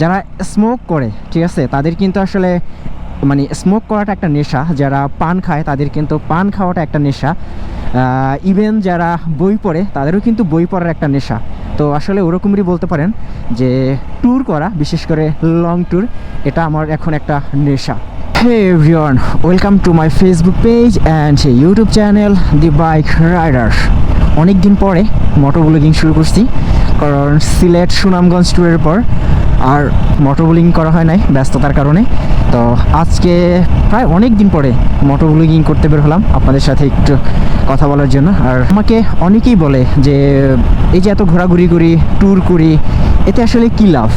যারা স্মোক করে, ঠিক আছে? তাদের কিন্তু আসলে মানে স্মোক করাটা একটা নেশা। যারা পান খায়, তাদের কিন্তু পান খাওয়াটা একটা নেশা। ইভেন যারা বই পড়ে, তাদেরও কিন্তু বই পড়ার একটা নেশা। তো আসলে ওরকমই বলতে পারেন যে ট্যুর করা, বিশেষ করে লং ট্যুর এটা আমার এখন একটা নেশা। Hey everyone welcome to my Facebook page and YouTube channel the bike rider অনেক দিন পরে মোটর ব্লগিং শুরু করছি, কারণ সিলেট সুনামগঞ্জ ট্যুরের পর আর মোটর ব্লগিং করা হয় নাই ব্যস্ততার কারণে। তো আজকে প্রায় অনেক দিন পরে মোটর ব্লগিং করতে বের হলাম আপনাদের সাথে একটু কথা বলার জন্য। আর আমাকে অনেকেই বলে যে, এই যে এত ঘোরাঘুরি করি ট্যুর করি, এতে আসলে কী লাভ?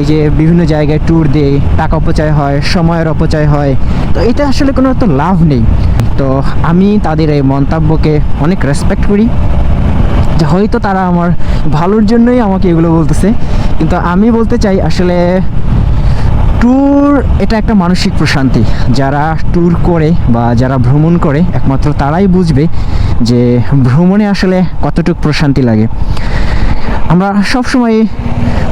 এই যে বিভিন্ন জায়গায় ট্যুর দেয় টাকা অপচয় হয়, সময়ের অপচয় হয়, তো এটা আসলে কোনো তো লাভ নেই। তো আমি তাদের এই মন্তব্যকে অনেক রেসপেক্ট করি। যে হয়তো তারা আমার ভালোর জন্যই আমাকে এগুলো বলতেছে। কিন্তু আমি বলতে চাই আসলে ট্যুর এটা একটা মানসিক প্রশান্তি। যারা ট্যুর করে বা যারা ভ্রমণ করে, একমাত্র তারাই বুঝবে যে ভ্রমণে আসলে কতটুকু প্রশান্তি লাগে। আমরা সবসময়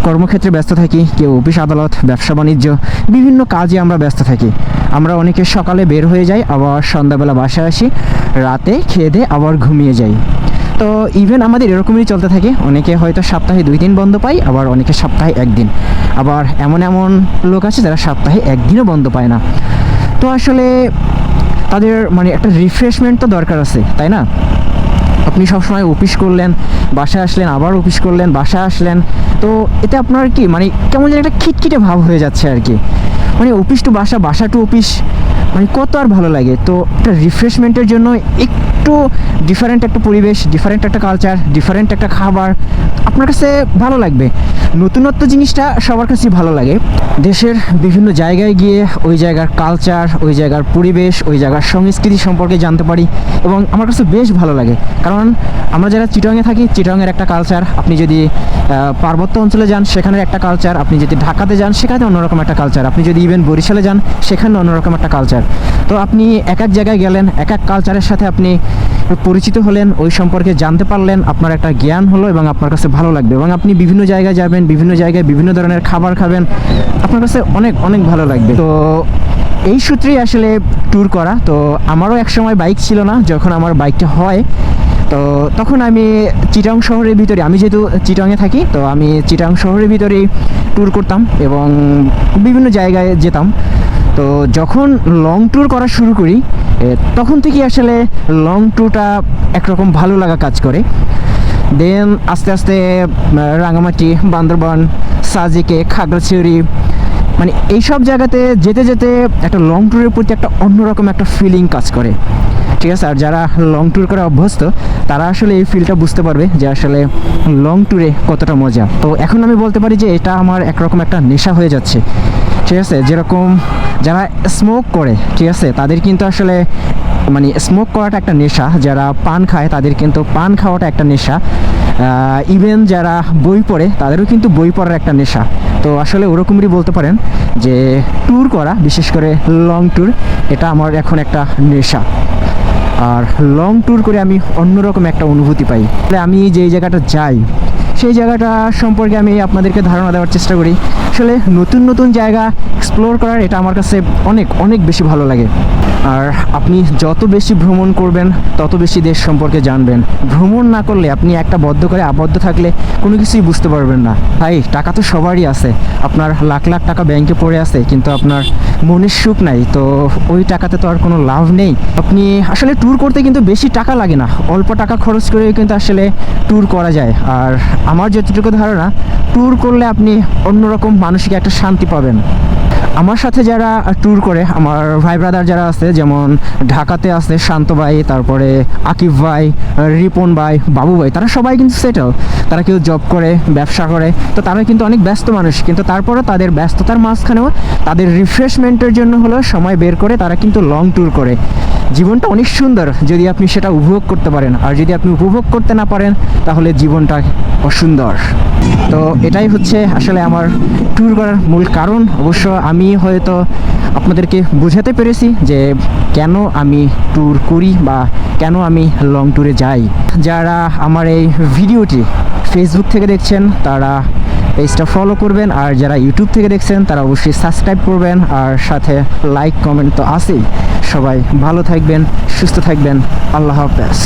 কর্মক্ষেত্রে ব্যস্ত থাকি, কেউ অফিস, আদালত, ব্যবসা, বাণিজ্য, বিভিন্ন কাজে আমরা ব্যস্ত থাকি। আমরা অনেকে সকালে বের হয়ে যাই, আবার সন্ধ্যাবেলা বাসায় আসি, রাতে খেয়ে দিয়ে আবার ঘুমিয়ে যাই। তো ইভেন আমাদের এরকমই চলতে থাকে। অনেকে হয়তো সপ্তাহে দুই দিন বন্ধ পায়, আবার অনেকে সপ্তাহে একদিন। আবার এমন এমন লোক আছে যারা সপ্তাহে একদিনও বন্ধ পায় না। তো আসলে তাদের মানে একটা রিফ্রেশমেন্ট তো দরকার আছে, তাই না? আপনি সবসময় অফিস করলেন, বাসায় আসলেন, আবার অফিস করলেন, বাসায় আসলেন। তো এতে আপনার কি মানে কেমন যেন একটা খিটখিটে ভাব হয়ে যাচ্ছে আর কি। মানে অফিস টু বাসা বাসা টু অফিস মানে কত আর ভালো লাগে? তো একটা রিফ্রেশমেন্টের জন্য একটু ডিফারেন্ট একটা পরিবেশ ডিফারেন্ট একটা কালচার ডিফারেন্ট একটা খাবার আপনার কাছে ভালো লাগবে। নতুনত্ব জিনিসটা সবার কাছে ভালো লাগে। দেশের বিভিন্ন জায়গায় গিয়ে ওই জায়গার কালচার ওই জায়গার পরিবেশ, ওই জায়গার সংস্কৃতি সম্পর্কে জানতে পারি এবং আমার কাছে বেশ ভালো লাগে। কারণ আমরা যারা চিটংয়ে থাকি, চিটংয়ের একটা কালচার আপনি যদি পার্বত্য অঞ্চলে যান সেখানের একটা কালচার আপনি যদি ঢাকাতে যান, সেখানে অন্যরকম একটা কালচার আপনি যদি ইভেন বরিশালে যান, সেখানে অন্যরকম একটা কালচার তো আপনি এক এক জায়গায় গেলেন, এক এক কালচারের সাথে আপনি পরিচিত হলেন, ওই সম্পর্কে জানতে পারলেন, আপনার একটা জ্ঞান হলো এবং আপনার কাছে ভালো লাগবে এবং আপনি বিভিন্ন জায়গায় যাবেন, বিভিন্ন জায়গায় বিভিন্ন ধরনের খাবার খাবেন, আপনার কাছে অনেক অনেক ভালো লাগবে। তো এই সূত্রেই আসলে ট্যুর করা। তো আমারও একসময় বাইক ছিল না, যখন আমার বাইকটা হয়, তো তখন আমি চিটাং শহরের ভিতরে, আমি যেহেতু চিটাংয়ে থাকি, তো আমি চিটাং শহরের ভিতরেই ট্যুর করতাম এবং বিভিন্ন জায়গায় যেতাম। তো যখন লং ট্যুর করা শুরু করি তখন থেকে আসলে লং ট্যুরটা একরকম ভালো লাগা কাজ করে। দেন আস্তে আস্তে রাঙামাটি, বান্দরবান, সাজিকে, খাগড়াছড়ি মানে এইসব জায়গাতে যেতে যেতে একটা লং ট্যুরের প্রতি একটা অন্যরকম একটা ফিলিং কাজ করে। ঠিক আছে? আর যারা লং ট্যুর করে অভ্যস্ত, তারা আসলে এই ফিলটা বুঝতে পারবে যে আসলে লং ট্যুরে কতটা মজা। তো এখন আমি বলতে পারি যে এটা আমার একরকম একটা নেশা হয়ে যাচ্ছে। ঠিক আছে? যেরকম যারা স্মোক করে, ঠিক আছে? তাদের কিন্তু আসলে মানে স্মোক করাটা একটা নেশা। যারা পান খায়, তাদের কিন্তু পান খাওয়াটা একটা নেশা। ইভেন যারা বই পড়ে, তাদেরও কিন্তু বই পড়ার একটা নেশা। তো আসলে ওরকমই বলতে পারেন যে ট্যুর করা, বিশেষ করে লং ট্যুর এটা আমার এখন একটা নেশা। আর লং ট্যুর করে আমি অন্যরকম একটা অনুভূতি পাই। তাহলে আমি যেই জায়গাটা যাই সেই জায়গাটা সম্পর্কে আমি আপনাদেরকে ধারণা দেওয়ার চেষ্টা করি। আসলে নতুন নতুন জায়গা এক্সপ্লোর করার এটা আমার কাছে অনেক অনেক বেশি ভালো লাগে। আর আপনি যত বেশি ভ্রমণ করবেন, তত বেশি দেশ সম্পর্কে জানবেন। ভ্রমণ না করলে আপনি একটা বদ্ধ করে আবদ্ধ থাকলে কোনো কিছুই বুঝতে পারবেন না। ভাই, টাকা তো সবারই আছে। আপনার লাখ লাখ টাকা ব্যাংকে পড়ে আছে, কিন্তু আপনার মনের সুখ নাই, তো ওই টাকাতে তো আর কোনো লাভ নেই। আপনি আসলে ট্যুর করতে কিন্তু বেশি টাকা লাগে না। অল্প টাকা খরচ করে কিন্তু আসলে ট্যুর করা যায়। আর আমার যতটুকু ধারণা ট্যুর করলে আপনি অন্যরকম মানসিক একটা শান্তি পাবেন। আমার সাথে যারা ট্যুর করে, আমার ভাই ব্রাদার যারা আছে, যেমন ঢাকাতে আছে শান্ত ভাই, তারপরে আকিব ভাই, রিপন ভাই, বাবু ভাই, তারা সবাই কিন্তু সেটেল তারা কেউ জব করে, ব্যবসা করে, তো তারা কিন্তু অনেক ব্যস্ত মানুষ। কিন্তু তারপরেও তাদের ব্যস্ততার মাঝখানেও তাদের রিফ্রেশমেন্টের জন্য হলো সময় বের করে তারা কিন্তু লং ট্যুর করে। জীবনটা অনেক সুন্দর যদি আপনি সেটা উপভোগ করতে পারেন। আর যদি আপনি উপভোগ করতে না পারেন, তাহলে জীবনটা অসুন্দর। তো এটাই হচ্ছে আসলে আমার ট্যুর করার মূল কারণ। অবশ্য আমি হয়তো আপনাদেরকে বোঝাতে পেরেছি যে কেন আমি ট্যুর করি বা কেন আমি লং ট্যুরে যাই। যারা আমার এই ভিডিওটি ফেসবুক থেকে দেখছেন, তারা পেজটা ফলো করবেন, আর যারা ইউটিউব থেকে দেখছেন, তারা অবশ্যই সাবস্ক্রাইব করবেন, আর সাথে লাইক কমেন্ট তো আছেই। সবাই ভালো থাকবেন, সুস্থ থাকবেন, আল্লাহ হাফেজ।